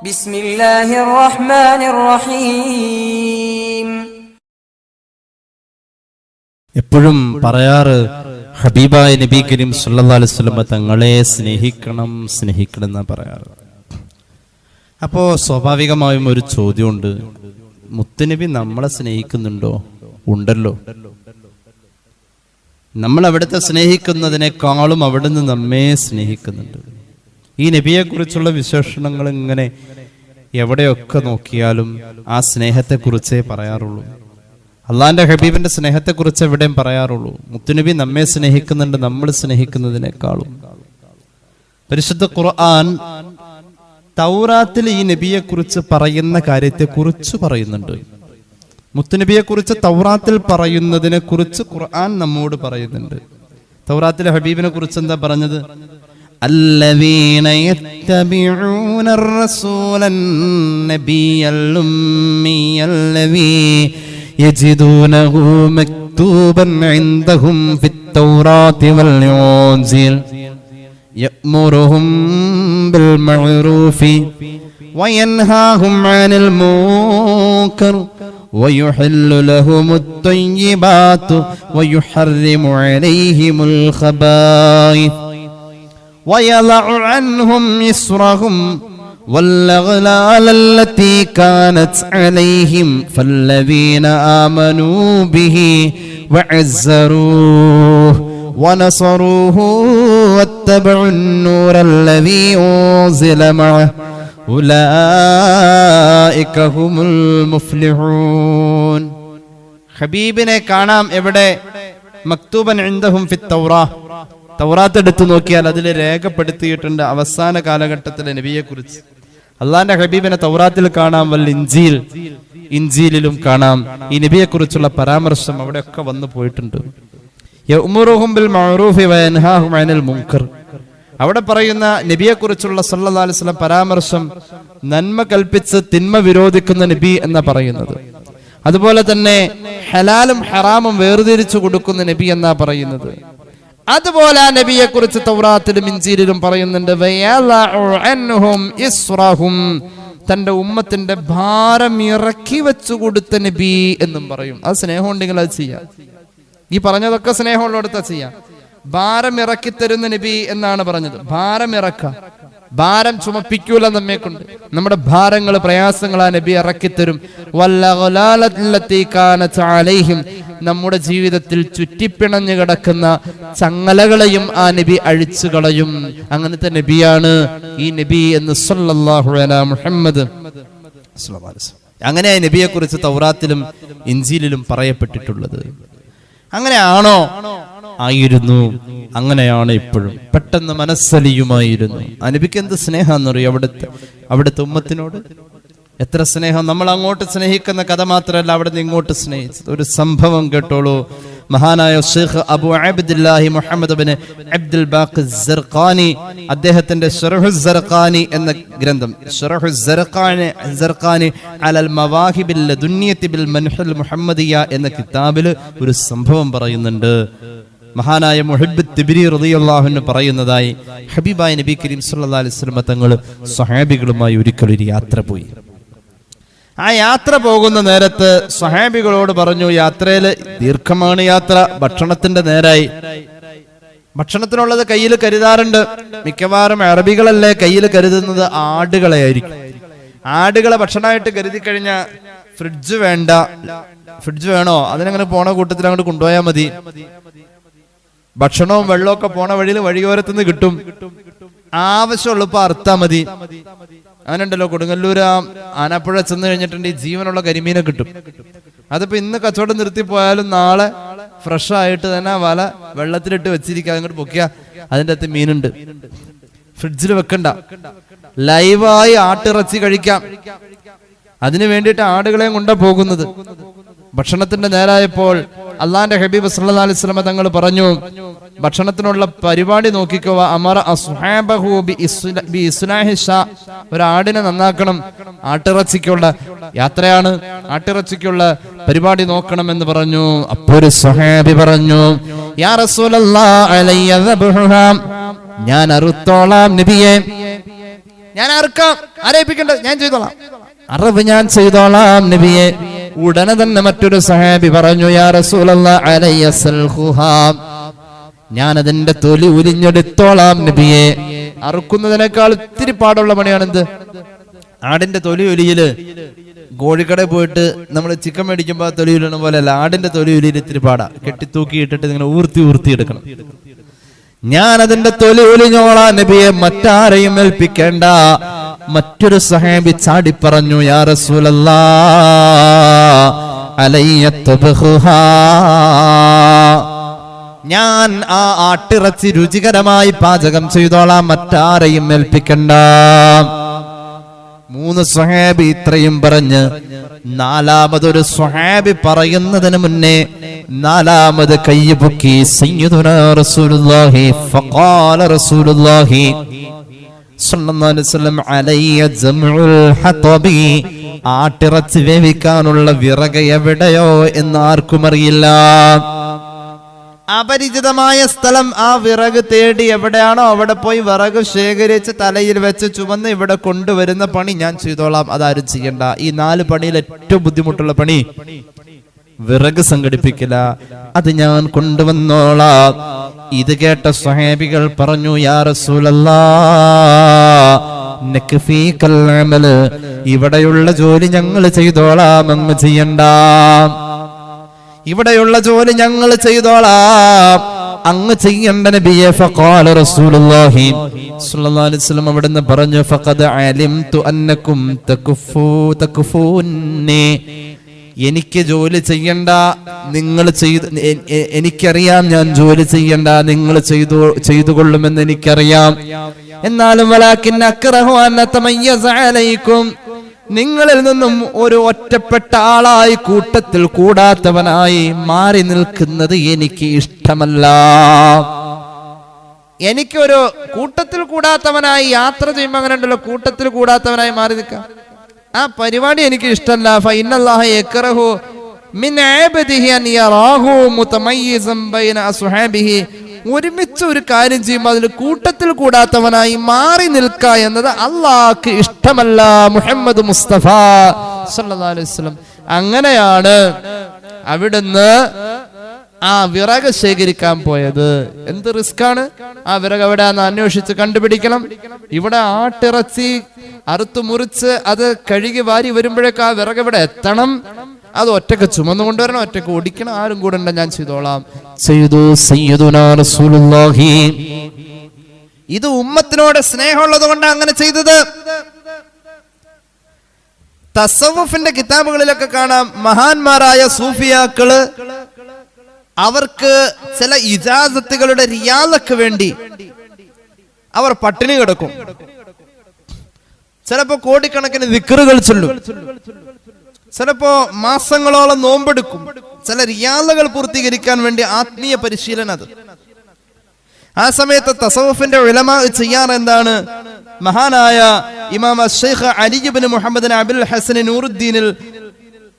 ബിസ്മില്ലാഹിർ റഹ്മാനിർ റഹീം എപ്പോഴും പറയാറ് ഹബീബായ നബി കരീം അലൈഹി വസല്ലം തങ്ങളെ സ്നേഹിക്കണം സ്നേഹിക്കണം എന്ന് പറയാറ്. അപ്പോ സ്വാഭാവികമായും ഒരു ചോദ്യമുണ്ട്. മുത്തുനബി നമ്മളെ സ്നേഹിക്കുന്നുണ്ടോ? ഉണ്ടല്ലോ. നമ്മൾ അവിടുത്തെ സ്നേഹിക്കുന്നതിനേക്കാളും അവിടുന്ന് നമ്മെ സ്നേഹിക്കുന്നുണ്ട്. ഈ നബിയെക്കുറിച്ചുള്ള വിശേഷണങ്ങൾ ഇങ്ങനെ എവിടെയൊക്കെ നോക്കിയാലും ആ സ്നേഹത്തെക്കുറിച്ചേ പറയാറുള്ളൂ. അള്ളാന്റെ ഹബീബിന്റെ സ്നേഹത്തെക്കുറിച്ച് എവിടെയും പറയാറുള്ളൂ. മുത്തുനബി നമ്മെ സ്നേഹിക്കുന്നുണ്ട് നമ്മൾ സ്നേഹിക്കുന്നതിനേക്കാളും. പരിശുദ്ധ ഖുർആൻ തൗറാത്തിൽ ഈ നബിയെക്കുറിച്ച് പറയുന്ന കാര്യത്തെ കുറിച്ച് പറയുന്നുണ്ട്. മുത്തുനബിയെ കുറിച്ച് തൗറാത്തിൽ പറയുന്നതിനെ കുറിച്ച് ഖുർആൻ നമ്മോട് പറയുന്നുണ്ട്. തൗറാത്തിലെ ഹബീബിനെ കുറിച്ച് എന്താ പറഞ്ഞത്? الذين يتبعون الرسول النبي الأمي الذي يجدونه مكتوبا عندهم في التوراة والإنجيل يأمرهم بالمعروف وينهاهم عن المنكر ويحل لهم الطيبات ويحرم عليهم الخبائث. ويضع عنهم إسرهم والأغلال التي كانت عليهم فالذين آمنوا به وعزروه ونصروه واتبعوا النور الذي أنزل معه أولئك هم المفلحون ഹബീബിനെ കാണാം എവിടെ മക്തൂബൻ ഇൻദഹും ഫി തൗറാ തൗറാത്ത് എടുത്തു നോക്കിയാൽ അതിൽ രേഖപ്പെടുത്തിയിട്ടുണ്ട് അവസാന കാലഘട്ടത്തിലെ നബിയെ കുറിച്ച് അള്ളാന്റെ ഹബീബിനെ തൗറാത്തിൽ കാണാം വല്ല ഇഞ്ചിയിൽ ഇഞ്ചിയിലും കാണാം. ഈ നബിയെ കുറിച്ചുള്ള പരാമർശം അവിടെയൊക്കെ വന്നു പോയിട്ടുണ്ട്. അവിടെ പറയുന്ന നബിയെ കുറിച്ചുള്ള വസല്ലം പരാമർശം നന്മ കൽപ്പിച്ച് തിന്മ വിരോധിക്കുന്ന നബി എന്ന പറയുന്നത്. അതുപോലെ തന്നെ ഹലാലും ഹറാമും വേർതിരിച്ചു കൊടുക്കുന്ന നബി എന്നാ പറയുന്നത്. അതുപോലെ നബിയെ കുറിച്ച് തൗറാത്തിലും ഇഞ്ചീരിലും പറയുന്നുണ്ട് തന്റെ ഉമ്മത്തിന്റെ ഭാരം ഇറക്കി വെച്ചു കൊടുത്ത നബി എന്നും പറയും. അത് സ്നേഹം ഉണ്ടെങ്കിൽ അത് ചെയ്യാം. ഈ പറഞ്ഞതൊക്കെ സ്നേഹമുള്ളിടത്ത ചെയ്യാം. ഭാരം ഇറക്കി തരുന്ന നബി എന്നാണ് പറഞ്ഞത്. ഭാരം ഇറക്ക ഭാരം ചുമപ്പിക്കൂല നമ്മെ കൊണ്ട്. നമ്മുടെ ഭാരങ്ങൾ പ്രയാസങ്ങൾ ആ നബി ഇറക്കി തരും വല്ലഗലാലത്തി കാനത്ത് അലൈഹിം. നമ്മുടെ ജീവിതത്തിൽ ചുറ്റിപ്പിണഞ്ഞു കിടക്കുന്ന ചങ്ങലകളെയും ആ നബി അഴിച്ചു കളയും അങ്ങനത്തെ നബിയാണ് ഈ നബി എന്ന് സല്ലല്ലാഹു അലൈഹി മുഹമ്മദ്. അങ്ങനെ ആ നബിയെ കുറിച്ച് തൗറാത്തിലും ഇഞ്ചിയിലും പറയപ്പെട്ടിട്ടുള്ളത്. അങ്ങനെയാണോ ആയിരുന്നു. അങ്ങനെയാണ് ഇപ്പോഴും. പെട്ടെന്ന് മനസ്സലിയുമായിരുന്നു. അനബിക്ക് എന്ത് സ്നേഹമെന്നറിയോ അവിടുത്തെ അവിടുത്തെ ഉമ്മത്തിനോട്? എത്ര സ്നേഹം? നമ്മൾ അങ്ങോട്ട് സ്നേഹിക്കുന്ന കഥ മാത്രമല്ല അവിടെ നിന്ന് ഇങ്ങോട്ട് സ്നേഹിച്ചത്. ഒരു സംഭവം കേട്ടോളൂ. മഹാനായ Sheikh Abu Abdullahi Muhammad bin Abdul Baq Zarqani അദ്ദേഹത്തിന്റെ ഷറഹു സർഖാനി എന്ന ഗ്രന്ഥം. ഷറഹു സർഖാനി സർഖാനി അലൽ മവാഹിബിൽ ദുന്യത്തി ബിൽ മൻഹുൽ മുഹമ്മദിയ എന്ന കിതാബിൽ ഒരു സംഭവം പറയുന്നുണ്ട്. മഹാനായ മുഹിബ് തിബിരി റളിയല്ലാഹുവിന് പറയുന്നതായി ഹബീബായ നബി കരീം സല്ലാ അലൈഹി വസല്ലം തങ്ങൾ സഹാബികളുമായി ഒരിക്കൽ ഒരു യാത്ര പോയി. ആ യാത്ര പോകുന്ന നേരത്ത് സഹാബികളോട് പറഞ്ഞു യാത്രയിൽ ദീർഘമാണ് യാത്ര ഭക്ഷണത്തിന്റെ നേരായി. ഭക്ഷണത്തിനുള്ളത് കയ്യിൽ കരുതാറുണ്ട്. മിക്കവാറും അറബികളല്ലേ കയ്യിൽ കരുതുന്നത്? ആടുകളെ ആയിരിക്കും. ആടുകളെ ഭക്ഷണമായിട്ട് കരുതി കഴിഞ്ഞാൽ ഫ്രിഡ്ജ് വേണ്ട. ഫ്രിഡ്ജ് വേണോ? അതിനങ്ങനെ പോണ കൂട്ടത്തിൽ അങ്ങോട്ട് കൊണ്ടുപോയാൽ മതി. ഭക്ഷണവും വെള്ളവും ഒക്കെ പോണ വഴിയിൽ വഴിയോരത്തുനിന്ന് കിട്ടും. ആവശ്യമുള്ളപ്പോ അറുത്താ മതി. അങ്ങനെയുണ്ടല്ലോ കൊടുങ്ങല്ലൂര് ആനപ്പുഴ ചെന്ന് കഴിഞ്ഞിട്ടുണ്ട് ജീവനുള്ള കരിമീനെ കിട്ടും. അതിപ്പോ ഇന്ന് കച്ചവടം നിർത്തി പോയാലും നാളെ ഫ്രഷ് ആയിട്ട് തന്നെ വല വെള്ളത്തിലിട്ട് വെച്ചിരിക്കുക അങ്ങോട്ട് പൊക്കിയ അതിന്റെ അകത്ത് മീനുണ്ട്. ഫ്രിഡ്ജിൽ വെക്കണ്ട. ലൈവായി ആട്ടിറച്ചി കഴിക്കാം. അതിനു വേണ്ടിയിട്ട് ആടുകളെയും കൊണ്ടാ പോകുന്നത്. ഭക്ഷണത്തിന്റെ നേരായപ്പോൾ അള്ളാന്റെ ഹബീബ് അലൈഹി വസല്ലം തങ്ങൾ പറഞ്ഞു ഭക്ഷണത്തിനുള്ള പരിപാടി നോക്കിക്കോ അമറ ഒരാടിനെ നന്നാക്കണം ആട്ടിറച്ചിക്കുള്ള യാത്രയാണ് ആട്ടിറച്ചിക്കുള്ള പരിപാടി നോക്കണം എന്ന് പറഞ്ഞു. അപ്പോൾ ഒരു സ്വഹാബി പറഞ്ഞു. ഞാൻ അറുത്തോളാം നബിയെ. ഞാൻ അറുക്കാം ആരേപ്പിക്കണ്ട ഞാൻ ചെയ്തോളാം. അറിവ് ഞാൻ ചെയ്തോളാം നബിയെ. ഉടനെ തന്നെ മറ്റൊരു സഹാബി പറഞ്ഞു യാ റസൂലല്ലാ അതിന്റെ തൊലി ഉരിഞ്ഞെടുത്തോളാം നബിയെ. അറുക്കുന്നതിനേക്കാൾ ഇത്തിരി പാടുള്ള പണിയാണെന്ത്? ആടിന്റെ തൊലി ഒലിയിൽ കോഴിക്കടയിൽ പോയിട്ട് നമ്മൾ ചിക്കൻ മേടിക്കുമ്പോൾ തൊലി ഉലിയണ പോലെ അല്ല ആടിന്റെ തൊലി ഉലിയിൽ ഇത്തിരി പാടാ. കെട്ടിത്തൂക്കി ഇട്ടിട്ട് ഇങ്ങനെ ഊർത്തി ഊർത്തി എടുക്കണം. ഞാൻ അതിന്റെ തൊലി ഉലിഞ്ഞോളാം നബിയെ മറ്റാരെയും ഏൽപ്പിക്കേണ്ട. മറ്റൊരു സഹാബി ചാടി പറഞ്ഞു യാ. ഞാൻ ആ ആട്ടിറച്ചി രുചികരമായി പാചകം ചെയ്തോളാം മറ്റാരെയും ഏൽപ്പിക്കണ്ട മൂന്ന് സ്വഹാബി ഇത്രയും പറഞ്ഞ് നാലാമതൊരു സ്വഹാബി പറയുന്നതിന് മുന്നേ നാലാമത് കയ്യ് പൊക്കി സയ്യിദുനാ റസൂലുള്ളാഹി ഫഖാല റസൂലുള്ളാഹി ആട്ടിറച്ചി വേവിക്കാനുള്ള വിറക് എവിടെയോ എന്ന് ആർക്കും അറിയില്ല. അപരിചിതമായ സ്ഥലം ആ വിറക് തേടി എവിടെയാണോ അവിടെ പോയി വിറക് ശേഖരിച്ച് തലയിൽ വെച്ച് ചുമന്ന് ഇവിടെ കൊണ്ടുവരുന്ന പണി ഞാൻ ചെയ്തോളാം. അതാരും ചെയ്യണ്ട. ഈ നാല് പണിയിൽ ഏറ്റവും ബുദ്ധിമുട്ടുള്ള പണി വിറക് സംഘടിപ്പിക്കില്ല അത് ഞാൻ കൊണ്ടുവന്നോളാം. ഇത് കേട്ട സ്വഹേബികൾ പറഞ്ഞു യാ റസൂലല്ലാ ഇവിടെയുള്ള ജോലി ഞങ്ങൾ ചെയ്തോളാം അങ്ങ് ചെയ്യണ്ട. ഇവിടെയുള്ള ജോലി ഞങ്ങൾ ചെയ്തോളാം. അങ്ങ് ചെയ്യണ്ട നബിയെ ഫഖാല റസൂലുള്ളാഹി സ്വല്ലല്ലാഹു അലൈഹി വസല്ലം അവിടുന്ന് പറഞ്ഞു ഫഖദ് അലിംതു അന്നകും തകുഫു തകുഫൂനി എനിക്ക് ജോലി ചെയ്യണ്ട നിങ്ങൾ ചെയ്ത് എനിക്കറിയാം ഞാൻ ജോലി ചെയ്യണ്ട നിങ്ങൾ ചെയ്തു ചെയ്തുകൊള്ളുമെന്ന് എനിക്കറിയാം. എന്നാലും വലാക്കിൻ നിങ്ങളിൽ നിന്നും ഒരു ഒറ്റപ്പെട്ട ആളായി കൂട്ടത്തിൽ കൂടാത്തവനായി മാറി നിൽക്കുന്നത് എനിക്ക് ഇഷ്ടമല്ല. എനിക്കൊരു കൂട്ടത്തിൽ കൂടാത്തവനായി യാത്ര ചെയ്യുമ്പോൾ അങ്ങനെ ഉണ്ടല്ലോ കൂട്ടത്തിൽ കൂടാത്തവനായി മാറി നിൽക്കാം. ആ പരിപാടി എനിക്ക് ഇഷ്ടമല്ല ഫൈനല്ലാഹ മിൻ അൻ യറാഹു ബൈന അസ്ഹാബിഹി. ഒരുമിച്ച് ഒരു കാര്യം ചെയ്യുമ്പോൾ അതിൽ കൂട്ടത്തിൽ കൂടാത്തവനായി മാറി നിൽക്ക എന്നത് അള്ളാഹ്ക്ക് ഇഷ്ടമല്ല. മുഹമ്മദ് മുസ്തഫ സല്ലല്ലാഹു അലൈഹി വസല്ലം. അങ്ങനെയാണ് അവിടുന്ന് ആ വിറക് ശേഖരിക്കാൻ പോയത്. എന്ത് റിസ്ക് ആണ് ആ വിറക് എവിടെ അന്വേഷിച്ച് കണ്ടുപിടിക്കണം. ഇവിടെ ആട്ടിറച്ചി അറുത്തു മുറിച്ച് അത് കഴുകി വാരി വരുമ്പോഴേക്ക് ആ വിറക് ഇവിടെ എത്തണം? അത് ഒറ്റയ്ക്ക് ചുമന്നു കൊണ്ടുവരണം ഒറ്റയ്ക്ക് ഓടിക്കണം. ആരും കൂടെ ഞാൻ ചെയ്തോളാം. ചെയ്തു ഇത് ഉമ്മത്തിനോട് സ്നേഹമുള്ളത് കൊണ്ട് അങ്ങനെ ചെയ്തത്. തസവുഫിന്റെ കിതാബുകളിലൊക്കെ കാണാം മഹാന്മാരായ സൂഫിയാക്കൾ അവർക്ക് ചില ഇജാസത്തുകളുടെ റിയാദക്ക് വേണ്ടി അവർ പട്ടിണി കിടക്കും. ചിലപ്പോ കോടിക്കണക്കിന് വിക്കറുകൾ ചൊല്ലും. ചിലപ്പോ മാസങ്ങളോളം നോമ്പെടുക്കും. ചില റിയാദകൾ പൂർത്തീകരിക്കാൻ വേണ്ടി ആത്മീയ പരിശീലനം അത്. ആ സമയത്ത് തസവഫിന്റെ വിലമ ചെയ്യാറ് എന്താണ്? മഹാനായ ഇമാം ഷെയ്ഖ് അലിബിൻ മുഹമ്മദ് അബുൽ ഹസൻ നൂറുദ്ദീനിൽ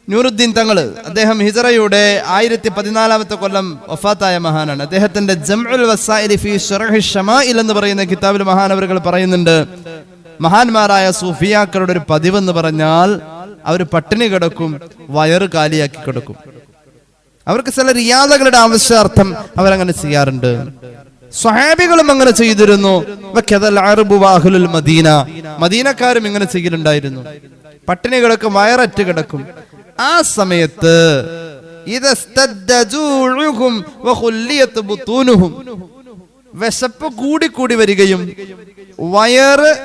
നൂറുദ്ദീൻ തങ്ങൾ അദ്ദേഹം ഹിജറയുടെ ആയിരത്തി പതിനാലാമത്തെ കൊല്ലം വഫാത്തായ മഹാനാണ്. അദ്ദേഹത്തിന്റെ ജംഉൽ ഫി എന്ന് പറയുന്ന കിതാബിൽ മഹാനവറുകൾ പറയുന്നുണ്ട് മഹാന്മാരായ സൂഫിയാക്കളുടെ ഒരു പതിവെന്ന് പറഞ്ഞാൽ അവർ പട്ടിണി കിടക്കും വയറ് കാലിയാക്കി കിടക്കും. അവർക്ക് ചില റിയാദകളുടെ ആവശ്യാർത്ഥം അവരങ്ങനെ ചെയ്യാറുണ്ട്. സ്വഹാബികളും അങ്ങനെ ചെയ്തിരുന്നു. മദീന. മദീനക്കാരും ഇങ്ങനെ ചെയ്യലുണ്ടായിരുന്നു. പട്ടിണി കിടക്കും വയററ്റ് കിടക്കും. ആ സമയത്ത് ും വിശപ്പ് കൂടിക്കൂടി കൂടി വരികയും വയറ്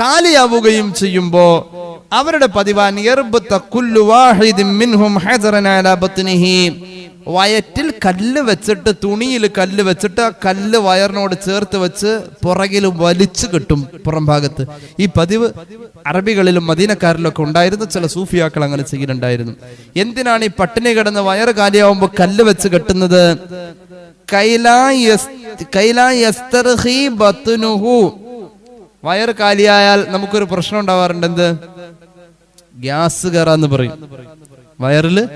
കാലിയാവുകയും ചെയ്യുമ്പോ അവരുടെ പതിവാൻ വയറ്റിൽ കല്ല് വെച്ചിട്ട് തുണിയിൽ കല്ല് വെച്ചിട്ട് ആ കല്ല് വയറിനോട് ചേർത്ത് വെച്ച് പുറകിൽ വലിച്ചു കിട്ടും പുറം ഭാഗത്ത്. ഈ പതിവ് അറബികളിലും മദീനക്കാരിലൊക്കെ ഉണ്ടായിരുന്നു ചില സൂഫിയാക്കൾ അങ്ങനെ ചെയ്യുന്നുണ്ടായിരുന്നു എന്തിനാണ് ഈ പട്ടിണി കിടന്ന് വയറ് കാലിയാവുമ്പോൾ കല്ല് വെച്ച് കെട്ടുന്നത്? വയറ് കാലിയായാൽ നമുക്കൊരു പ്രശ്നം ഉണ്ടാവാറുണ്ട് എന്ത്? ഗ്യാസ് കയറാന്ന് പറയും. വയറിൽ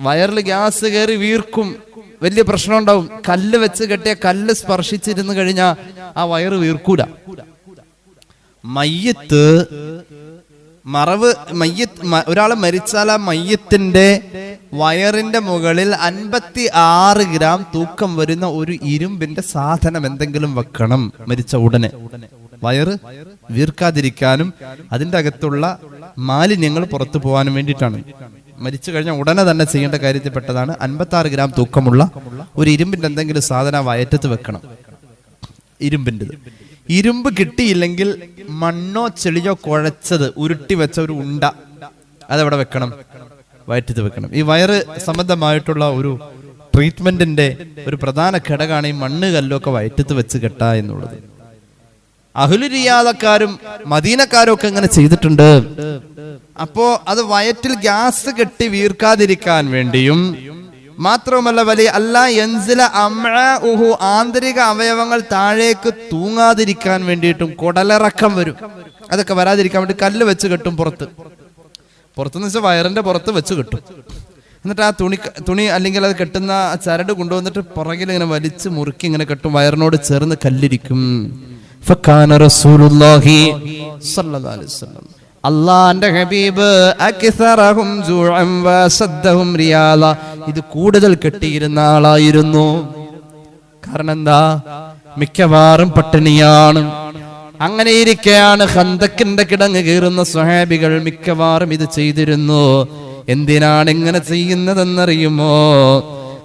വയറിൽ ഗ്യാസ് കയറി വീർക്കും. വലിയ പ്രശ്നം ഉണ്ടാവും. കല്ല് വെച്ച് കെട്ടിയ കല്ല് സ്പർശിച്ചിരുന്നു കഴിഞ്ഞാൽ ആ വയറ് വീർക്കൂല. മയ്യത്ത് മറവ് മയ്യത്ത് ഒരാൾ മരിച്ചാൽ ആ മയ്യത്തിന്റെ വയറിന്റെ മുകളിൽ അൻപത്തി ആറ് ഗ്രാം തൂക്കം വരുന്ന ഒരു ഇരുമ്പിന്റെ സാധനം എന്തെങ്കിലും വെക്കണം മരിച്ച ഉടനെ. വയറ് വീർക്കാതിരിക്കാനും അതിന്റെ അകത്തുള്ള മാലിന്യങ്ങൾ പുറത്തു പോകാനും വേണ്ടിയിട്ടാണ്. മരിച്ചു കഴിഞ്ഞാൽ ഉടനെ തന്നെ ചെയ്യേണ്ട കാര്യത്തിൽപ്പെട്ടതാണ് അൻപത്തി ആറ് ഗ്രാം തൂക്കമുള്ള ഒരു ഇരുമ്പിന്റെ എന്തെങ്കിലും സാധനം വയറ്റത്ത് വെക്കണം. ഇരുമ്പിന്റെത് ഇരുമ്പ് കിട്ടിയില്ലെങ്കിൽ മണ്ണോ ചെളിയോ കുഴച്ചത് ഉരുട്ടി വെച്ച ഒരു ഉണ്ട അതെവിടെ വെക്കണം? വയറ്റത്ത് വെക്കണം. ഈ വയറ് സംബന്ധമായിട്ടുള്ള ഒരു ട്രീറ്റ്മെന്റിന്റെ ഒരു പ്രധാന ഘടകമാണ് ഈ മണ്ണ് കല്ലൊക്കെ വയറ്റത്ത് വെച്ച് കെട്ട എന്നുള്ളത്. അഹുലുരിയാദക്കാരും മദീനക്കാരും ഒക്കെ ഇങ്ങനെ ചെയ്തിട്ടുണ്ട്. അപ്പോ അത് വയറ്റിൽ ഗ്യാസ് കെട്ടി വീർക്കാതിരിക്കാൻ വേണ്ടിയും മാത്രവുമല്ല വലിയ അല്ല എൻസില അംഉഹു ആന്തരിക അവയവങ്ങൾ താഴേക്ക് തൂങ്ങാതിരിക്കാൻ വേണ്ടിയിട്ടും കുടലിറക്കം വരും. അതൊക്കെ വരാതിരിക്കാൻ വേണ്ടി കല്ല് വെച്ച് കെട്ടും പുറത്ത്. പുറത്തുനിന്ന് വെച്ചാൽ വയറിന്റെ പുറത്ത് വെച്ച് കെട്ടും. എന്നിട്ട് ആ തുണി തുണി അല്ലെങ്കിൽ അത് കെട്ടുന്ന ആ ചരട് കൊണ്ടുവന്നിട്ട് പുറകിൽ ഇങ്ങനെ വലിച്ച് മുറുക്കി ഇങ്ങനെ കെട്ടും വയറിനോട് ചേർന്ന് കല്ലിരിക്കും. റസൂലുള്ളാഹി അലൈഹി വസല്ലം. അള്ളാന്റെ ഹബീബ് ഇത് കൂടുതൽ കെട്ടിയിരുന്ന ആളായിരുന്നു. കാരണം എന്താ മിക്കവാറും പട്ടിണിയാണ്. അങ്ങനെ ഇരിക്കെയാണ് ഹന്തക്കിന്റെ കിടങ്ങ് കീറുന്ന സ്വഹാബികൾ മിക്കവാറും ഇത് ചെയ്തിരുന്നു. എന്തിനാണ് ഇങ്ങനെ ചെയ്യുന്നതെന്നറിയുമോ?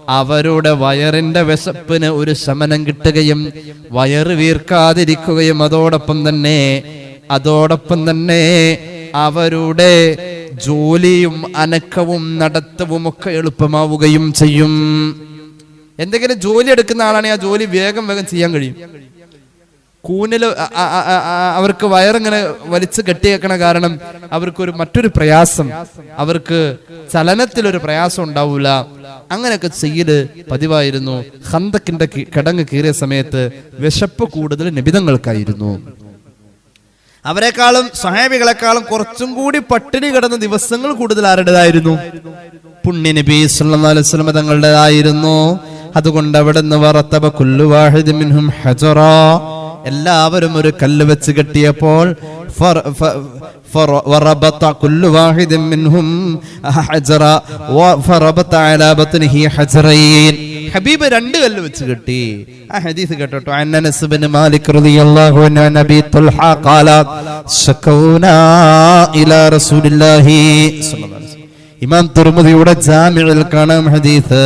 അവരുടെ വയറിന്റെ വിശപ്പിന് ഒരു ശമനം കിട്ടുകയും വയറ് വീർക്കാതിരിക്കുകയും അതോടൊപ്പം തന്നെ അതോടൊപ്പം തന്നെ അവരുടെ ജോലിയും അനക്കവും നടത്തവും ഒക്കെ എളുപ്പമാവുകയും ചെയ്യും. എന്തെങ്കിലും ജോലി എടുക്കുന്ന ആളാണെങ്കിൽ ആ ജോലി വേഗം വേഗം ചെയ്യാൻ കഴിയും. കൂനിൽ അവർക്ക് വയറിങ്ങനെ വലിച്ചു കെട്ടിയേക്കണ കാരണം അവർക്കൊരു മറ്റൊരു പ്രയാസം. അവർക്ക് ചലനത്തിലൊരു പ്രയാസം ഉണ്ടാവൂല. അങ്ങനെയൊക്കെ ചെയ്യൽ പതിവായിരുന്നു. ഹന്തക്കിന്റെ കിടങ്ങ് കീറിയ സമയത്ത് വിശപ്പ് കൂടുതൽ നിബിതങ്ങൾക്കായിരുന്നു അവരെക്കാളും സഹാബികളെക്കാളും കുറച്ചും കൂടി പട്ടിണി കിടന്ന ദിവസങ്ങൾ കൂടുതൽ ആരുടേതായിരുന്നു പുണ്യ നബി സല്ലല്ലാഹു അലൈഹി വസല്ലം തങ്ങളുടേതായിരുന്നു അതുകൊണ്ട് അവിടെ നിന്ന് വറത്തബ കുല്ലു വാഹിദ് മിൻഹും ഹജറാ എല്ലാവരും ഒരു കല്ല് വെച്ച് കെട്ടിയപ്പോൾ ഫർ- ഫ- ഫർ- وربط كل واحد منهم حجرا فربط على بطنه حجرين ഹബീബ് രണ്ട് കല്ല് വെച്ച് കിട്ടി. ആ ഹദീസ് കേട്ടോ അന്നനസ് ബിൻ മാലിക് റളിയല്ലാഹു അൻഹു നബി തുൽഹ ഖാല ശകൗനാ ഇലാ റസൂലില്ലാഹി സ്വല്ലല്ലാഹു അലൈഹി ഇമാം തുർമുദിയുടെ ജാമിഅൽ കാണാം ഹദീസ്.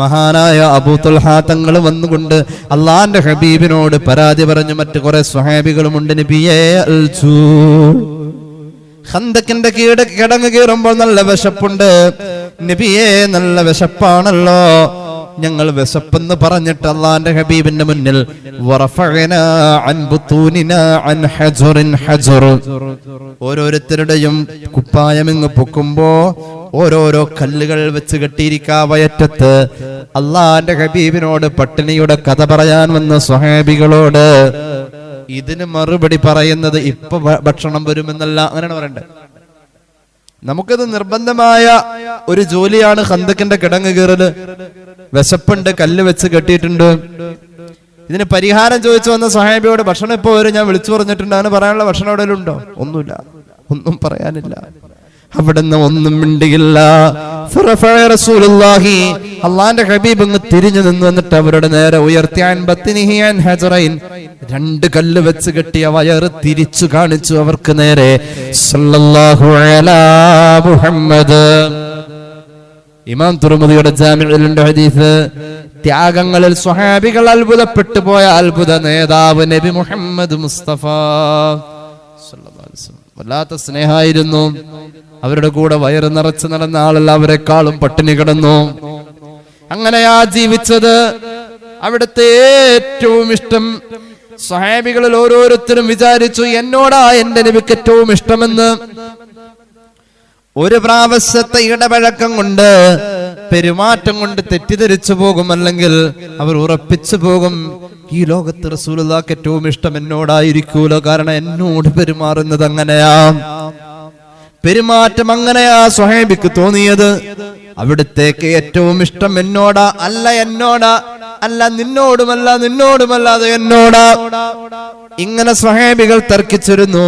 മഹാനായ അബൂ തുൽഹ തങ്ങൾ വന്നുകൊണ്ട് അള്ളാന്റെ ഹബീബിനോട് പരാതി പറഞ്ഞു. മറ്റു കുറെ സ്വഹാബികളുമുണ്ട്. നബിയേ അൽ ഹന്തക്കിന്റെ കീട കിടങ്ങ് കീറുമ്പോൾ നല്ല വിശപ്പുണ്ട്. നബിയേ നല്ല വിശപ്പാണല്ലോ. ഞങ്ങൾ വിശപ്പെന്ന് പറഞ്ഞിട്ട് അള്ളാന്റെ ഹബീബിന്റെ മുന്നിൽ. ഓരോരുത്തരുടെയും കുപ്പായം ഇങ്ങ് പൊക്കുമ്പോ ഓരോരോ കല്ലുകൾ വെച്ച് കെട്ടിയിരിക്കാ വയറ്റത്ത് അള്ളാന്റെ ഹബീബിനോട് പട്ടിണിയുടെ കഥ പറയാൻ വന്ന സ്വഹാബികളോട് ഇതിന് മറുപടി പറയുന്നത് ഇപ്പൊ ഭക്ഷണം വരുമെന്നല്ല അങ്ങനെയാണ് പറയണ്ടേ നമുക്കത് നിർബന്ധമായ ഒരു ജോലിയാണ് ഹന്തക്കിന്റെ കിടങ്ങ് കീറൽ. വിശപ്പുണ്ട് കല്ല് വെച്ച് കെട്ടിയിട്ടുണ്ട്. ഇതിന് പരിഹാരം ചോദിച്ചു വന്ന സഹാബിയോട് ഭക്ഷണം ഇപ്പൊ വരും ഞാൻ വിളിച്ചു പറഞ്ഞിട്ടുണ്ട് അങ്ങനെ പറയാനുള്ള ഭക്ഷണം എവിടെയെങ്കിലും ഉണ്ടോ? ഒന്നുമില്ല ഒന്നും പറയാനില്ല. അവിടുന്ന് ഒന്നും മിണ്ടിയില്ല. അള്ളാന്റെ ഹബീബ് അങ്ങ് തിരിഞ്ഞു നിന്ന്. എന്നിട്ട് അവരുടെ നേരെ ഉയർത്തിയാൻ രണ്ട് കല്ല് വെച്ച് കെട്ടിയ വയറ് തിരിച്ചു കാണിച്ചു അവർക്ക് നേരെ. മുഹമ്മദ് ഇമാം തുറമുദിയുടെ ജാമ്യത്തിലുണ്ട് ഹദീസ് ത്യാഗങ്ങളിൽ സ്വഹാബികൾ അത്ഭുതപ്പെട്ടു പോയ അത്ഭുത നേതാവ് നബി മുഹമ്മദ്. മുസ്തഫ. വല്ലാത്ത സ്നേഹായിരുന്നു അവരുടെ കൂടെ വയറ് നിറച്ച് നടന്ന ആളല്ല അവരെക്കാളും പട്ടിണി കിടന്നു. അങ്ങനെയാ ജീവിച്ചത്. അവിടുത്തെ ഏറ്റവും ഇഷ്ടം സഹാബികളിൽ ഓരോരുത്തരും വിചാരിച്ചു എന്നോടാ എന്റെ നബിക്ക് ഏറ്റവും ഇഷ്ടമെന്ന്? ഒരു പ്രാവശ്യത്തെ ഇടപഴക്കം കൊണ്ട് പെരുമാറ്റം കൊണ്ട് തെറ്റിദ്ധരിച്ചു പോകും അല്ലെങ്കിൽ അവർ ഉറപ്പിച്ചു പോകും ഈ ലോകത്ത് റസൂലുള്ളാക്ക് ഏറ്റവും ഇഷ്ടം എന്നോടായിരിക്കൂലോ കാരണം എന്നോട് പെരുമാറുന്നത് അങ്ങനെയാ. പെരുമാറ്റം അങ്ങനെയാ സ്വഹേബിക്ക് തോന്നിയത്. അവിടുത്തേക്ക് ഏറ്റവും ഇഷ്ടം എന്നോടാ അല്ല എന്നോടാ അല്ല നിന്നോടുമല്ല നിന്നോടുമല്ലാതെ എന്നോടാ. ഇങ്ങനെ സ്വഹേബികൾ തർക്കിച്ചിരുന്നു.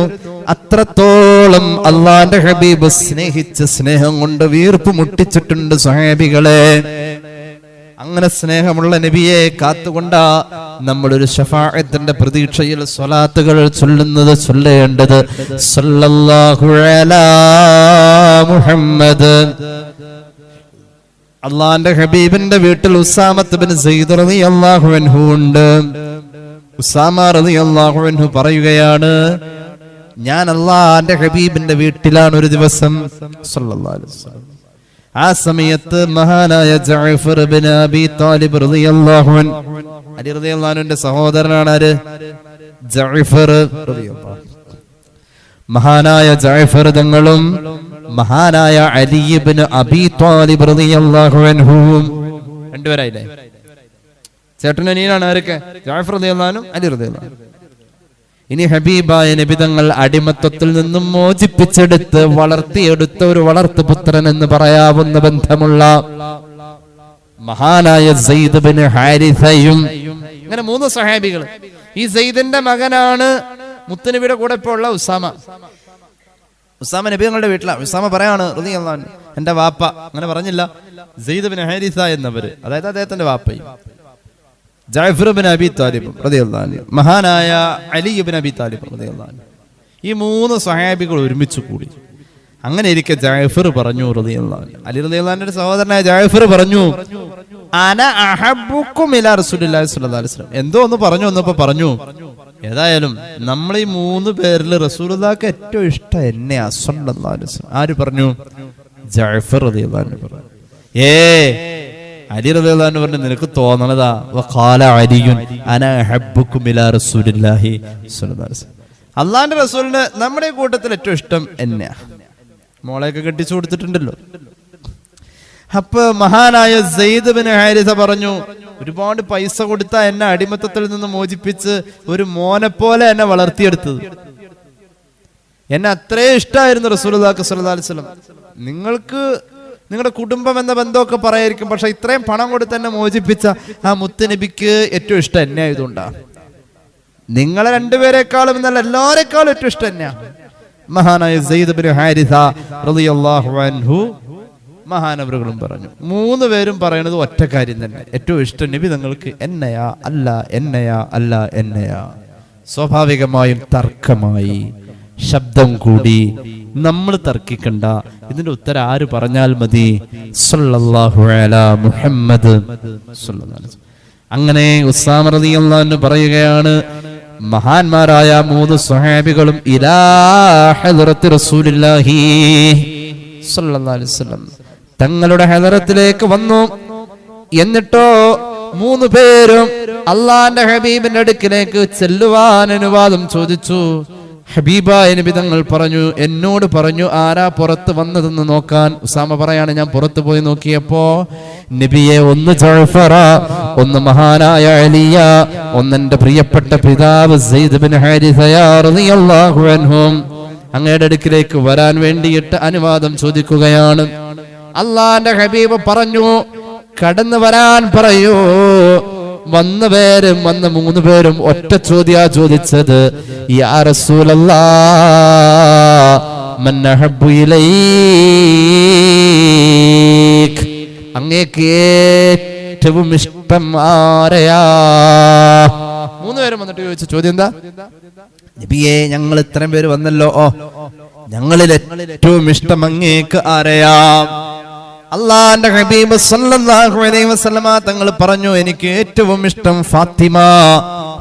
അത്രത്തോളം അള്ളാന്റെ ഹബീബ് സ്നേഹിച്ച് സ്നേഹം കൊണ്ട് വീർപ്പ് മുട്ടിച്ചിട്ടുണ്ട് സ്വഹാബികളെ. അങ്ങനെ സ്നേഹമുള്ള നബിയെ കാത്തുകൊണ്ട നമ്മളൊരു ഷഫായത്തിന്റെ പ്രതീക്ഷയിൽ സ്വലാത്തുകൾ ചൊല്ലുന്നത് ചൊല്ലേണ്ടത്. മുഹമ്മദ്. അള്ളാന്റെ ഹബീബിന്റെ വീട്ടിൽ ഉസാമത്ത് ബിൻ അൻഹു ഉണ്ട്. ഉസാമ അൻഹു പറയുകയാണ് ഞാൻ അള്ളാന്റെ ഹബീബിന്റെ വീട്ടിലാണ് ഒരു ദിവസം. സല്ലല്ലാഹു അലൈഹി വസല്ലം. ആ സമയത്ത് മഹാനായ ജഅഫർ ബിൻ അബി താലിബ് റളിയല്ലാഹു അൻഹു. അലി റളിയല്ലാഹു അൻഹുവിന്റെ സഹോദരനാണ് ആര്? ജഅഫർ റളിയല്ലാഹു. മഹാനായ ജഅഫർ തങ്ങളും മഹാനായ അലി ഇബ്നു അബി താലിബ് റളിയല്ലാഹു അൻഹുവും രണ്ടുപേരായില്ലേ? ചേട്ടൻ അനിയനാണ് ആരൊക്കെ? ജാഫർ അൻഹു അലി റളിയല്ലാഹു ഇനി ഹബീബായ നബിതങ്ങൾ അടിമത്വത്തിൽ നിന്നും മോചിപ്പിച്ചെടുത്ത് വളർത്തിയെടുത്ത ഒരു വളർത്തു പുത്രൻ എന്ന് പറയാവുന്ന ബന്ധമുള്ള മഹാനായ സെയ്ദ് ഹാരിസയും അങ്ങനെ മൂന്ന് സഹാബികൾ. ഈ സെയ്ദിന്റെ മകനാണ് മുത്തനബിയുടെ കൂടെ ഇപ്പോൾ ഉള്ള ഉസാമ. ഉസാമ നബി ഞങ്ങളുടെ വീട്ടിലാണ്. ഉസാമ പറയാണ് എന്റെ വാപ്പ. അങ്ങനെ പറഞ്ഞില്ല. സെയ്ദ് ബിൻ ഹാരിസ എന്നവര്. അതായത് അദ്ദേഹത്തിന്റെ വാപ്പയും. മഹാനായ അലിബിൻ അബി താലിബ്. ഈ മൂന്ന് സഹാബികൾ ഒരുമിച്ച് കൂടി. അങ്ങനെ ഇരിക്കെ ജാഫർ പറഞ്ഞു. അലി റദിയുടെ സഹോദരനായ ജാഫർ പറഞ്ഞു അന എന്തോ ഒന്ന് പറഞ്ഞു ഒന്നപ്പോ പറഞ്ഞു ഏതായാലും നമ്മൾ ഈ മൂന്ന് പേരിൽ റസൂലുള്ളാഹിക്ക് ഏറ്റവും ഇഷ്ടം എന്നെ സ്വല്ലല്ലാഹു ആര് പറഞ്ഞു? ജാഫർ പറഞ്ഞു. ഏ അലി റളിയല്ലാഹു പറഞ്ഞു നിനക്ക് തോന്നണതാ സ്വല്ലല്ലാഹു അലൈഹി വസല്ലം. അള്ളാന്റെ റസൂലിന് നമ്മുടെ കൂട്ടത്തിൽ ഏറ്റവും ഇഷ്ടം എന്നെയാ മോളെയൊക്കെ കെട്ടിച്ചു കൊടുത്തിട്ടുണ്ടല്ലോ. അപ്പൊ മഹാനായ സെയ്ദ് ബിൻ ഹാരിസ പറഞ്ഞു ഒരുപാട് പൈസ കൊടുത്ത എന്നെ അടിമത്തത്തിൽ നിന്ന് മോചിപ്പിച്ച് ഒരു മോനെ പോലെ എന്നെ വളർത്തിയെടുത്തത്. എന്നെ അത്രേ ഇഷ്ടമായിരുന്നു റസൂൽ അലൈഹി വസല്ലം. നിങ്ങൾക്ക് നിങ്ങളുടെ കുടുംബം എന്ന ബന്ധമൊക്കെ പറയായിരിക്കും. പക്ഷെ ഇത്രയും പണം കൊടുത്ത് തന്നെ മോചിപ്പിച്ച ആ മുത്തുനബിക്ക് ഏറ്റവും ഇഷ്ടം എന്നെ ആയതുകൊണ്ടാണ് നിങ്ങളെ രണ്ടുപേരെക്കാളും എന്നല്ല എല്ലാരെക്കാളും ഏറ്റവും ഇഷ്ടം എന്നെയാ. മഹാനായ സെയ്ദ് ബിൻ ഹാരിസ അൻഹു മഹാനവറുകളും പറഞ്ഞു. മൂന്ന് പേരും പറയുന്നത് ഒറ്റ കാര്യം തന്നെ. ഏറ്റവും ഇഷ്ടം നബി നിങ്ങൾക്ക് എന്നയാ അല്ല എന്നയാ അല്ല എന്നയാ. സ്വാഭാവികമായും തർക്കമായി. ശബ്ദം കൂടി നമ്മൾ തർക്കിക്കണ്ട. ഇതിന്റെ ഉത്തരം ആര് പറഞ്ഞാൽ മതി? മുഹമ്മദ് സല്ലല്ലാഹു അലൈഹി വസല്ലം. അങ്ങനെ ഉസാമ പറയുകയാണ് മഹാന്മാരായ മൂന്ന് സ്വഹാബികളും തങ്ങളുടെ ഹെദറത്തിലേക്ക് വന്നു. എന്നിട്ടോ മൂന്ന് പേരും അള്ളാന്റെ ഹബീബിന്റെ അടുക്കിലേക്ക് ചെല്ലുവാൻ അനുവാദം ചോദിച്ചു. ഹബീബായ നബി തങ്ങൾ പറഞ്ഞു എന്നോട് പറഞ്ഞു ആരാ പുറത്ത് വന്നതെന്ന് നോക്കാൻ. ഉസാമ പറയാണ് ഞാൻ പുറത്ത് പോയി നോക്കിയപ്പോ നബിയെ ഒന്ന് ജഅഫറ ഒന്ന് മഹാനായ അലിയ ഒന്നെന്റെ പ്രിയപ്പെട്ട പിതാവ് അങ്ങയുടെ അടുക്കിലേക്ക് വരാൻ വേണ്ടിയിട്ട് അനുവാദം ചോദിക്കുകയാണ്. അള്ളാന്റെ ഹബീബ് പറഞ്ഞു കടന്നു വരാൻ പറയൂ. വന്ന പേരും വന്ന മൂന്ന് പേരും ഒറ്റ ചോദ്യാ ചോദിച്ചത് യാ അങ്ങേക്ക് ഏറ്റവും ഇഷ്ടം ആരെയാ? മൂന്ന് പേരും വന്നിട്ട് ചോദിച്ച ചോദ്യം എന്താ? നബിയെ ഞങ്ങൾ ഇത്രയും പേര് വന്നല്ലോ. ഞങ്ങളിൽ ഏറ്റവും ഇഷ്ടം അങ്ങേക്ക് ആരെയാം? അള്ളാന്റെ ഹബീബ് സല്ലല്ലാഹു അലൈഹി വസല്ലമ തങ്ങൾ പറഞ്ഞു എനിക്ക് ഏറ്റവും ഇഷ്ടം ഫാത്തിമ.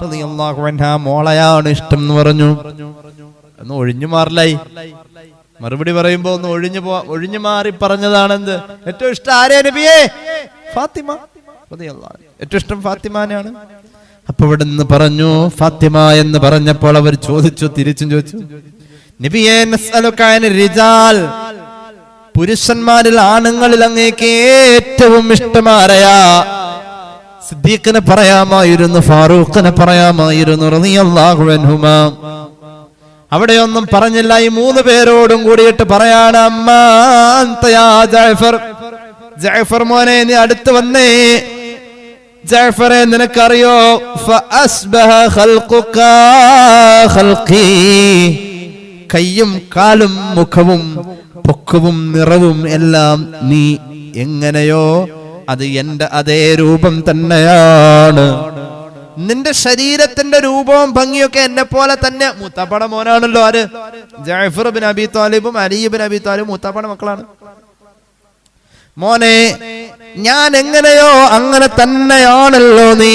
റളിയല്ലാഹു മോളയാണ് ഇഷ്ടം എന്ന് പറഞ്ഞു. എന്ന് ഒഴിഞ്ഞു മാറില്ലായി മറുപടി പറയുമ്പോ ഒന്ന് ഒഴിഞ്ഞു പോ ഒഴിഞ്ഞു മാറി പറഞ്ഞതാണെന്ത്? ഏറ്റവും ഇഷ്ടം ആരേ നബിയേ? ഫാത്തിമ. ഏറ്റവും ഇഷ്ടം ഫാത്തിമാനാണ് അപ്പൊ ഇവിടെ നിന്ന് പറഞ്ഞു ഫാത്തിമ എന്ന് പറഞ്ഞപ്പോൾ അവർ ചോദിച്ചു തിരിച്ചും ചോദിച്ചു. നബിയേ നസ്അലുക അനിർ റിജാൽ. പുരുഷന്മാരിൽ ആണുങ്ങളിൽ അങ്ങേക്ക് ഏറ്റവും ഇഷ്ടമാരയാ. സിദ്ദീഖിനെ പറയാമായിരുന്നു ഫാറൂഖിനെ പറയാമായിരുന്നു റളിയല്ലാഹു അൻഹുമാ. അവിടെയൊന്നും പറഞ്ഞില്ല ഈ മൂന്ന് പേരോടും കൂടിയിട്ട് പറയാണ് ജഅഫർ. മോനെ നീ അടുത്ത് വന്നേ. ജാഫറെ നിനക്കറിയോ. കയ്യും കാലും മുഖവും പൊക്കവും നിറവും എല്ലാം നീ എങ്ങനെയോ അത് എന്റെ അതേ രൂപം തന്നെയാണ്. നിന്റെ ശരീരത്തിന്റെ രൂപവും ഭംഗിയൊക്കെ എന്നെ പോലെ തന്നെ മുത്താപ്പട മോനാണല്ലോ ആര്? ജാഫർ ബിൻ അബി താലിബും അലി ബിൻ അബി താലിബും മുത്താപ്പട മക്കളാണ്. മോനെ ഞാൻ എങ്ങനെയോ അങ്ങനെ തന്നെയാണല്ലോ നീ.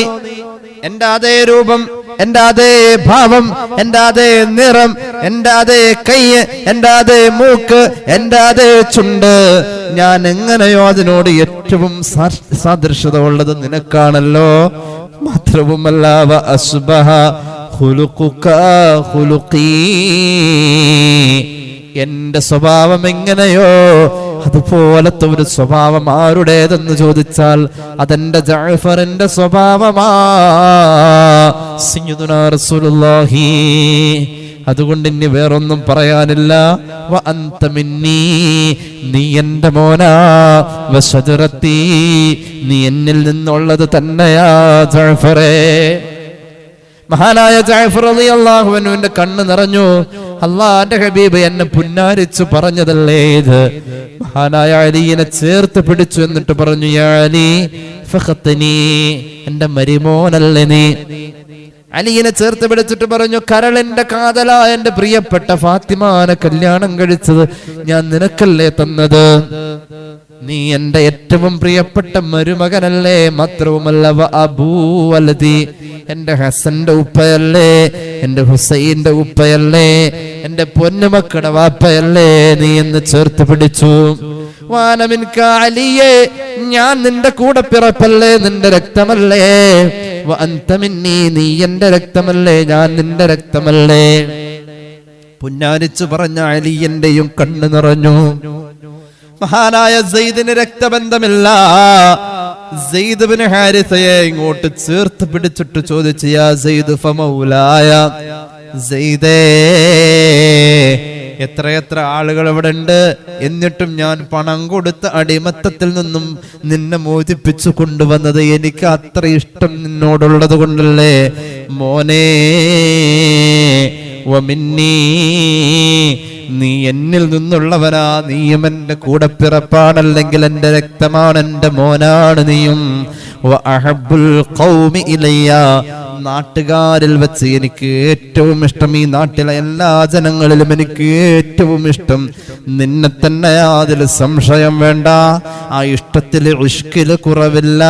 എന്റെ അതേ രൂപം എന്റെ അതേ ഭാവം എന്റെ അതേ നിറം എന്റെ അതേ കയ്യ് എന്റെ അതേ മൂക്ക് എന്റെ അതേ ചുണ്ട്. ഞാൻ എങ്ങനെയോ അതിനോട് ഏറ്റവും സാദൃശ്യത ഉള്ളത് നിനക്കാണല്ലോ. മാത്രവുമല്ല അസ്ബഹ എന്റെ സ്വഭാവം എങ്ങനെയോ അതുപോലത്തെ ഒരു സ്വഭാവം ആരുടേതെന്ന് ചോദിച്ചാൽ അതെന്റെ ജാഫറിന്റെ സ്വഭാവമാ. സയ്യിദുനാ റസൂലുള്ളാഹി. അതുകൊണ്ട് ഇനി വേറൊന്നും പറയാനില്ല. നീ എന്റെ മോനാ. നീ എന്നിൽ നിന്നുള്ളത് തന്നെയാ. മഹാനായ ജാഫർ അലി അൻഹുവിന്റെ കണ്ണ് നിറഞ്ഞു. അള്ളാന്റെ ഹബീബ് എന്നെ പുന്നാരിച്ചു പറഞ്ഞതല്ലേ ഇത്? മഹാനായ അലിയെ ചേർത്ത് പിടിച്ചു എന്നിട്ട് പറഞ്ഞു അലി എന്റെ മരിമോനല്ലേ നീ? അലിയെ ചേർത്ത് പിടിച്ചിട്ട് പറഞ്ഞു കരളിന്റെ കാതല എന്റെ പ്രിയപ്പെട്ട ഫാത്തിമാനെ കല്യാണം കഴിച്ചത് ഞാൻ നിനക്കല്ലേ തന്നത്? നീ എന്റെ ഏറ്റവും പ്രിയപ്പെട്ട മരുമകനല്ലേ? മാത്രവുമല്ല അബൂവലതി അബൂ വലതി എന്റെ ഹസന്റെ ഉപ്പയല്ലേ? എന്റെ ഹുസൈന്റെ ഉപ്പയല്ലേ? എന്റെ പൊന്നുമക്കളുടെ വാപ്പയല്ലേ? നീ എന്ന് ചേർത്ത് പിടിച്ചു. വാനമിൻ കാലിയേ ഞാൻ നിന്റെ കൂടെ പിറപ്പല്ലേ? നിന്റെ രക്തമല്ലേ? നീ എന്റെ രക്തമല്ലേ ഞാൻ നിന്റെ രക്തമല്ലേ? പുന്നാരിച്ചു പറഞ്ഞ അലിയന്റെയും കണ്ണു നിറഞ്ഞു. മഹാനായ സെയ്ദിന് രക്തബന്ധമില്ല. ഹാരിസയെ ഇങ്ങോട്ട് ചേർത്ത് പിടിച്ചിട്ട് ചോദിച്ചു സെയ്ദ് ഫമൗലായ സെയ്ദേ എത്രയെത്ര ആളുകൾ ഇവിടെ ഉണ്ട്? എന്നിട്ടും ഞാൻ പണം കൊടുത്ത അടിമത്തത്തിൽ നിന്നും നിന്നെ മോചിപ്പിച്ചു കൊണ്ടുവന്നത് എനിക്ക് അത്ര ഇഷ്ടം നിന്നോടുള്ളത് കൊണ്ടല്ലേ? മോനേ വമിന്നീ നീ എന്നിൽ നിന്നുള്ളവനാ നീയും എന്റെ കൂടെ പിറപ്പാണല്ലെങ്കിൽ എന്റെ രക്തമാണ് എന്റെ മോനാണ് നീയും. നാട്ടുകാരിൽ വെച്ച് എനിക്ക് ഏറ്റവും ഇഷ്ടം ഈ നാട്ടിലെ എല്ലാ ജനങ്ങളിലും എനിക്ക് ഏറ്റവും ഇഷ്ടം. നിന്നെ തന്നെ അതിൽ സംശയം വേണ്ട. ആ ഇഷ്ടത്തിൽ ഉഷ്കിൽ കുറവില്ല.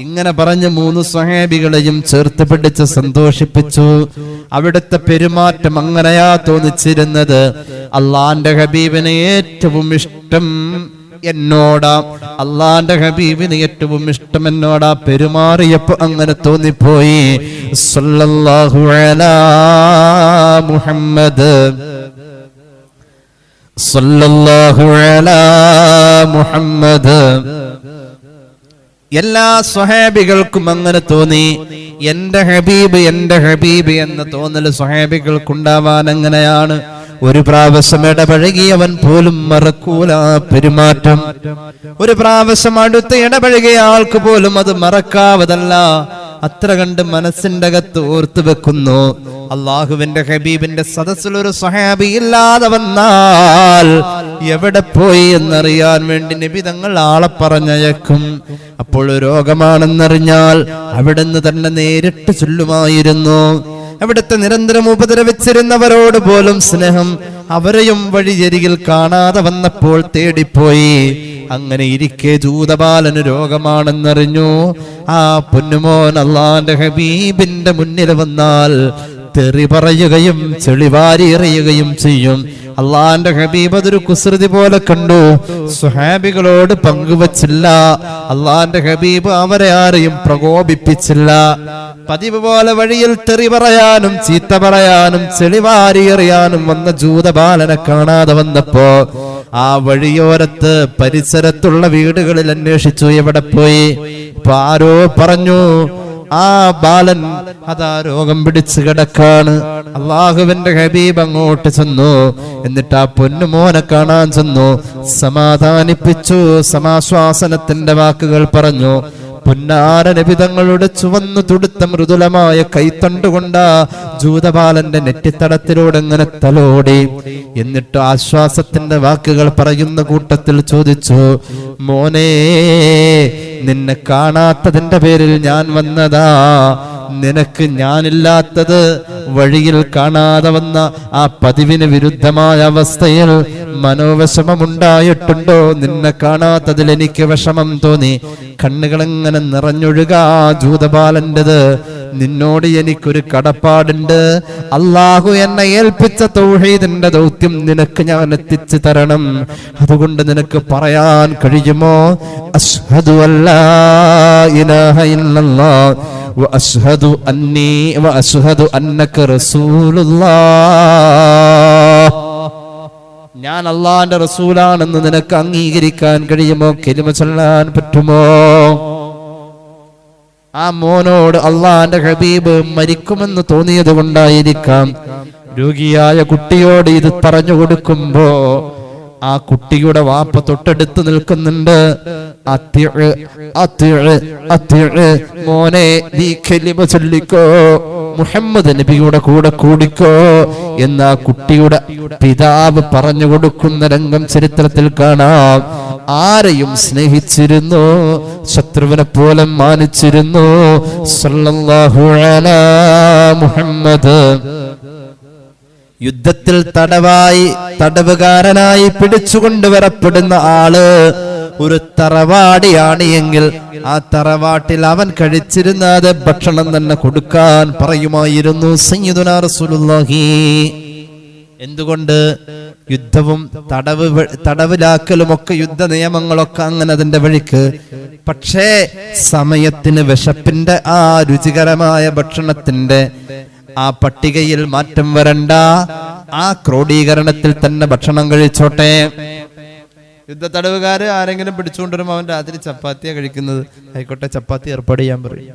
ഇങ്ങനെ പറഞ്ഞ് മൂന്ന് സ്വഹേബികളെയും ചേർത്ത് പിടിച്ച് സന്തോഷിപ്പിച്ചു. അവിടുത്തെ പെരുമാറ്റം അങ്ങനെയാ തോന്നിച്ചിരുന്നത്. അള്ളാന്റെ ഹബീബിനെ ഏറ്റവും ഇഷ്ടം എന്നോടാ. അള്ളാന്റെ ഹബീബിന് ഏറ്റവും ഇഷ്ടം എന്നോടാ. പെരുമാറിയപ്പോ അങ്ങനെ തോന്നിപ്പോയി. മുഹമ്മദ്. മുഹമ്മദ്. എല്ലാ സ്വഹാബികൾക്കും അങ്ങനെ തോന്നി. എന്റെ ഹബീബ് എന്റെ ഹബീബ് എന്ന തോന്നൽ സ്വഹാബികൾക്കുണ്ടാവാൻ എങ്ങനെയാണ് ഒരു പ്രാവശ്യം ഇടപഴകിയവൻ പോലും മറക്കൂല പെരുമാറ്റം. ഒരു പ്രാവശ്യം അടുത്ത് ഇടപഴകിയ ആൾക്ക് പോലും അത് മറക്കാവതല്ല. അത്ര കണ്ട് മനസ്സിന്റെ അകത്ത് ഓർത്തു വെക്കുന്നു. അള്ളാഹുവിന്റെ ഹബീബിന്റെ സദസ്സിൽ ഒരു സഹാബി ഇല്ലാതെ വന്നാൽ എവിടെ പോയി എന്നറിയാൻ വേണ്ടി നബി തങ്ങൾ ആളെ പറഞ്ഞയക്കും. അപ്പോൾ രോഗമാണെന്നറിഞ്ഞാൽ അവിടുന്ന് തന്നെ നേരിട്ട് ചൊല്ലുമായിരുന്നു. അവിടുത്തെ നിരന്തരം ഉപദ്രവിച്ചിരുന്നവരോട് പോലും സ്നേഹം അവരെയും വഴിയരികിൽ കാണാതെ വന്നപ്പോൾ തേടിപ്പോയി. അങ്ങനെ ഇരിക്കെ ജൂതബാലന് രോഗമാണെന്നറിഞ്ഞു. ആ പൊന്നുമോൻ അള്ളാന്റെ ഹബീബിന്റെ മുന്നിൽ വന്നാൽ തെറി പറയുകയും ചെളിവാരി എറിയുകയും ചെയ്യും. അള്ളാന്റെ ഹബീബ് അതൊരു കുസൃതി പോലെ കണ്ടു. സുഹാബികളോട് പങ്കുവച്ചില്ല. അള്ളാന്റെ ഹബീബ് അവരെ ആരെയും പ്രകോപിപ്പിച്ചില്ല. പതിവ് പോലെ വഴിയിൽ തെറി പറയാനും ചീത്ത പറയാനും ചെളിവാരി എറിയാനും വന്ന ജൂതബാലനെ കാണാതെ വന്നപ്പോ ആ വഴിയോരത്ത് പരിസരത്തുള്ള വീടുകളിൽ അന്വേഷിച്ചു എവിടെ പോയി. ഇപ്പൊ ആരോ പറഞ്ഞു ആ ബാലൻ അതാ രോഗം പിടിച്ചു കിടക്കാണ്. അള്ളാഹുവിന്റെ ഹബീബ് അങ്ങോട്ട് ചെന്നു. എന്നിട്ട് ആ പൊന്നുമോനെ കാണാൻ ചെന്നു. സമാധാനിപ്പിച്ചു. സമാശ്വാസനത്തിന്റെ വാക്കുകൾ പറഞ്ഞു. പുന്നാര നബിതങ്ങളുടെ ചുവന്നു തുടുത്ത മൃദുലമായ കൈത്തണ്ടുകൊണ്ട ജൂതപാലന്റെ നെറ്റിത്തടത്തിലൂടെ ഇങ്ങനെ തലോടി. എന്നിട്ട് ആശ്വാസത്തിന്റെ വാക്കുകൾ പറയുന്ന കൂട്ടത്തിൽ ചോദിച്ചു മോനേ നിന്നെ കാണാത്തതിന്റെ പേരിൽ ഞാൻ വന്നതാ. നിനക്ക് ഞാനില്ലാത്തത് വഴിയിൽ കാണാതെ വന്ന ആ പതിവിന് വിരുദ്ധമായ അവസ്ഥയിൽ മനോവിഷമമുണ്ടായിട്ടുണ്ടോ? നിന്നെ കാണാത്തതിൽ എനിക്ക് വിഷമം തോന്നി. കണ്ണുകളെങ്ങനെ നിറഞ്ഞൊഴുക ജൂതപാലന്റെത് നിന്നോട് എനിക്കൊരു കടപ്പാടുണ്ട്. അള്ളാഹു എന്നെ ഏൽപ്പിച്ച തൗഹീദിന്റെ ദൗത്യം നിനക്ക് ഞാൻ എത്തിച്ചു തരണം. അതുകൊണ്ട് നിനക്ക് പറയാൻ കഴിയുമോ? അഷ്ഹദു അല്ലാ ഇലാഹ ഇല്ലല്ലാഹ് وأشهد أني وأشهد أنك رسول الله ഞാൻ അള്ളാന്റെ റസൂലാണെന്ന് നിനക്ക് അംഗീകരിക്കാൻ കഴിയുമോ കെലിമ ചൊല്ലാൻ പറ്റുമോ ആ മോനോട് അള്ളാന്റെ ഹബീബ് മരിക്കുമെന്ന് തോന്നിയത് കൊണ്ടായിരിക്കാം രോഗിയായ കുട്ടിയോട് ഇത് പറഞ്ഞു കൊടുക്കുമ്പോ ആ കുട്ടിയുടെ വാപ്പ തൊട്ടടുത്ത് നിൽക്കുന്നുണ്ട്. മോനെ നീ കലിമ ചൊല്ലിക്കോ മുഹമ്മദ് നബിയുടെ കൂടെ കൂടിക്കോ എന്ന് ആ കുട്ടിയുടെ പിതാവ് പറഞ്ഞു കൊടുക്കുന്ന രംഗം ചരിത്രത്തിൽ കാണാം. ആരെയും സ്നേഹിച്ചിരുന്നു ശത്രുവിനെ പോലെ മാനിച്ചിരുന്നു. മുഹമ്മദ്. യുദ്ധത്തിൽ തടവായി തടവുകാരനായി പിടിച്ചുകൊണ്ടുവരപ്പെടുന്ന ആൾ ഒരു തറവാടിയാണ് എങ്കിൽ ആ തറവാട്ടിൽ അവൻ കഴിച്ചിരുന്നത് ഭക്ഷണം തന്നെ കൊടുക്കാൻ പറയുമായിരുന്നു സയ്യിദുനാ റസൂലുള്ളാഹി. എന്തുകൊണ്ട്? യുദ്ധവും തടവ് തടവിലാക്കലും ഒക്കെ യുദ്ധ നിയമങ്ങളൊക്കെ അങ്ങനെ അതിന്റെ വഴിക്ക്. പക്ഷേ സമയത്തിന് വിശപ്പിന്റെ ആ രുചികരമായ ഭക്ഷണത്തിന്റെ ആ പട്ടികയിൽ മാറ്റം വരണ്ട. ആ ക്രോഡീകരണത്തിൽ തന്നെ ഭക്ഷണം കഴിച്ചോട്ടെ. യുദ്ധ തടവുകാര് ആരെങ്കിലും പിടിച്ചുകൊണ്ടിരുമ്പോ അവൻ രാത്രി ചപ്പാത്തിയാ കഴിക്കുന്നത്. ആയിക്കോട്ടെ ചപ്പാത്തി ഏർപ്പാട് ചെയ്യാൻ പറയും.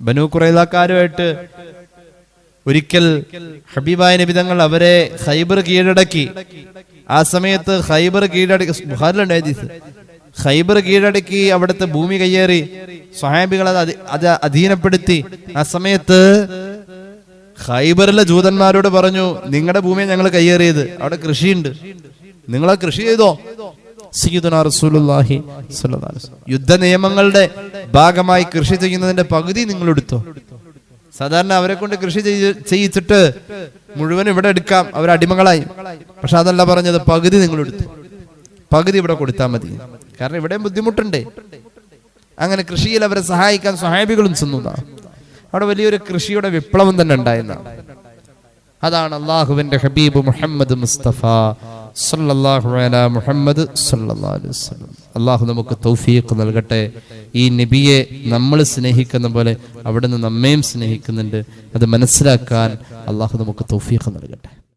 ബനു കുറേതാക്കാരുമായിട്ട് ഒരിക്കൽ ഹബീബായ നിബിതങ്ങൾ അവരെ ഹൈബർ കീഴടക്കി. ആ സമയത്ത് ഹൈബർ കീഴടക്കി. ബുഹാരിലുണ്ട് ഹൈബർ കീഴടക്കി അവിടുത്തെ ഭൂമി കയ്യേറി. സ്വഹാബികൾ അത് അത് അധീനപ്പെടുത്തി. ആ സമയത്ത് ഖൈബറിലെ ജൂതന്മാരോട് പറഞ്ഞു നിങ്ങളുടെ ഭൂമിയെ ഞങ്ങൾ കയ്യേറിയത്. അവിടെ കൃഷിയുണ്ട്. നിങ്ങൾ ആ കൃഷി ചെയ്തോ? യുദ്ധ നിയമങ്ങളുടെ ഭാഗമായി കൃഷി ചെയ്യുന്നതിന്റെ പകുതി നിങ്ങൾ എടുത്തോ സാധാരണ അവരെ കൊണ്ട് കൃഷി ചെയ്യിച്ചിട്ട് മുഴുവൻ ഇവിടെ എടുക്കാം. അവർ അടിമകളായി പക്ഷെ അതല്ല പറഞ്ഞത് പകുതി നിങ്ങൾ എടുത്തു പകുതി ഇവിടെ കൊടുത്താൽ മതി. കാരണം ഇവിടെയും ബുദ്ധിമുട്ടുണ്ട്. അങ്ങനെ കൃഷിയിൽ അവരെ സഹായിക്കാൻ സഹായികളും ചെന്നതാണ് അവിടെ വലിയൊരു കൃഷിയുടെ വിപ്ലവം തന്നെ ഉണ്ടായിരുന്നാണ് അതാണ് അള്ളാഹുവിന്റെ ഹബീബ് മുഹമ്മദ് മുസ്തഫ സല്ലല്ലാഹു മുഹമ്മദ് സല്ലല്ലാഹു അലൈഹി അള്ളാഹു നമുക്ക് തൗഫീഖ് നൽകട്ടെ. ഈ നബിയെ നമ്മൾ സ്നേഹിക്കുന്ന പോലെ അവിടുന്ന് നമ്മയും സ്നേഹിക്കുന്നുണ്ട്. അത് മനസ്സിലാക്കാൻ അള്ളാഹു നമുക്ക് തൗഫീഖ് നൽകട്ടെ.